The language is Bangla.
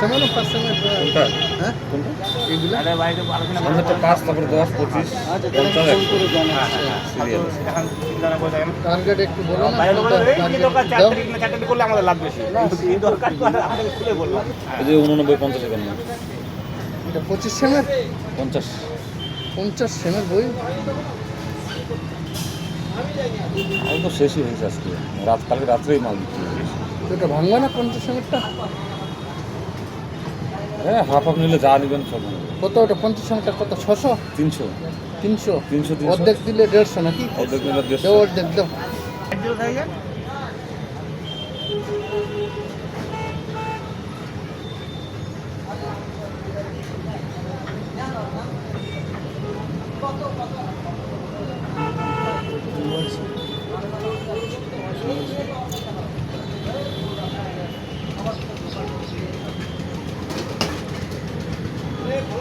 সেমেন্ট পাঁচ। সেমেন্ট কোনটা? হ্যাঁ? কোনটা? এগুলো দশ পঁচিশ আচ্ছা করে জানাচ্ছি সিরিয়াল। টার্গেট একটু বলো না এই দরকার তারিখ না তারিখ করলে আমাদের লাভ বেশি। এই দরকার তো আর খুলে বললাম এই যে উননব্বই পঞ্চাশ এখানে। এটা পঁচিশ সেমেন্ট পঞ্চাশ। পঞ্চাশ সেমেন্ট বই? আমি তো শেষই হয়েছে আজকে। রাত কালকে রাত্রেই মাল দিচ্ছি হয়ে এটা ভাঙবে না পঞ্চাশ সেমেন্টটা হ্যাঁ হাফ হাফ নিলে যা নেবেন সব। কত ওটা পঞ্চাশ সেমেন্টটা কত? ছশো? তিনশো। তিনশো? তিনশো অর্ধেক দিলে দেড়শো নাকি? অর্ধেক দেও দেড়শো। অর্ধেক দাও।